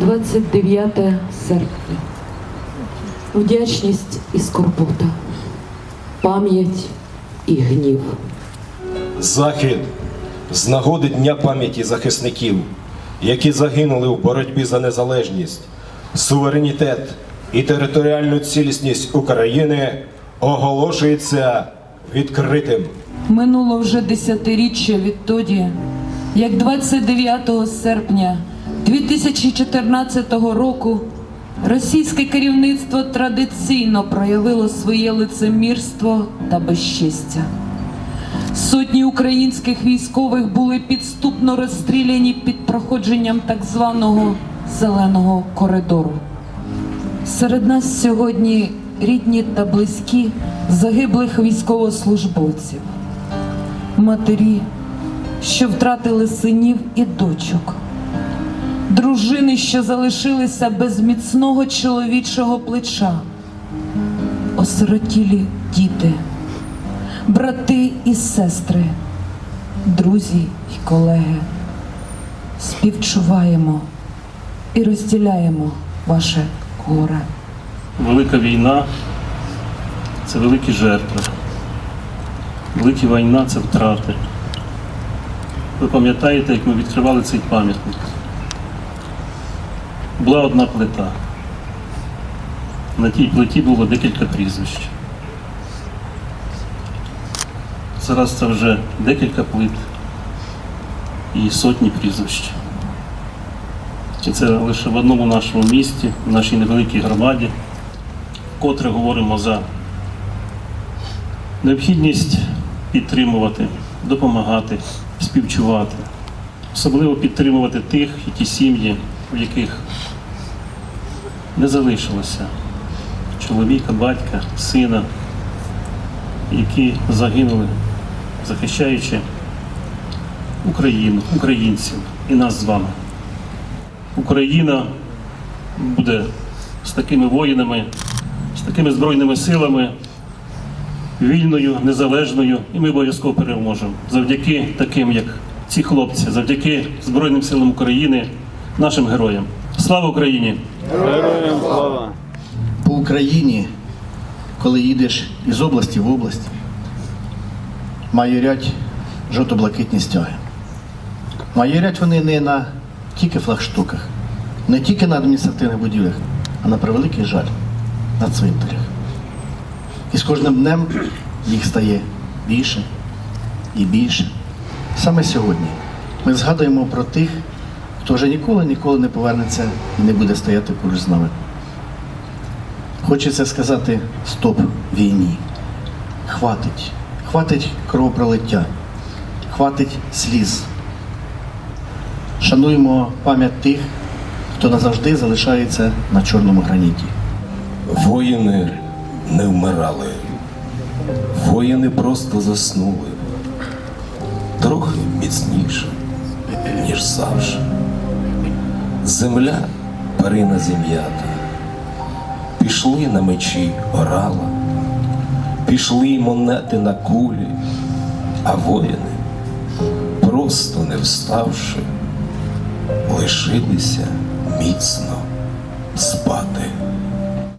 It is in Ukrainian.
29 серпня. Вдячність і скорбота, пам'ять і гнів. Захід з нагоди Дня пам'яті захисників, які загинули в боротьбі за незалежність, суверенітет і територіальну цілісність України оголошується відкритим. Минуло вже десятиріччя відтоді, як 29 серпня 2014 року російське керівництво традиційно проявило своє лицемірство та безчестя. Сотні українських військових були підступно розстріляні під проходженням так званого зеленого коридору. Серед нас сьогодні рідні та близькі загиблих військовослужбовців, матері, що втратили синів і дочок, дружини, що залишилися без міцного чоловічого плеча, осиротілі діти, брати і сестри, друзі і колеги. Співчуваємо і розділяємо ваше горе. Велика війна це великі жертви. Велика війна це втрати. Ви пам'ятаєте, як ми відкривали цей пам'ятник? Була одна плита. На тій плиті було декілька прізвищ. Зараз це вже декілька плит і сотні прізвищ. І це лише в одному нашому місті, в нашій невеликій громаді, вкотре говоримо за необхідність підтримувати, допомагати, співчувати, особливо підтримувати тих і ті сім'ї, в яких не залишилося чоловіка, батька, сина, які загинули, захищаючи Україну, українців і нас з вами. Україна буде з такими воїнами, з такими збройними силами, вільною, незалежною, і ми обов'язково переможемо. Завдяки таким, як ці хлопці, завдяки Збройним силам України, нашим героям. Слава Україні! Героям слава! по Україні, коли їдеш із області в область, майорять жовто-блакитні стяги. Майорять вони не на тільки флагштуках, не тільки на адміністративних будівлях, а на превеликий жаль на цвинтарях. І з кожним днем їх стає більше і більше. Саме сьогодні ми згадуємо про тих, хто вже ніколи ніколи не повернеться і не буде стояти поруч з нами. Хочеться сказати стоп війні. Хватить. Хватить кровопролиття. Хватить сліз. Шануємо пам'ять тих, хто назавжди залишається на чорному граніті. Воїни не вмирали, воїни просто заснули, трохи міцніше, ніж завжди. Земля перина зім'ята, пішли на мечі орала, пішли монети на кулі, а воїни, просто не вставши, лишилися міцно спати.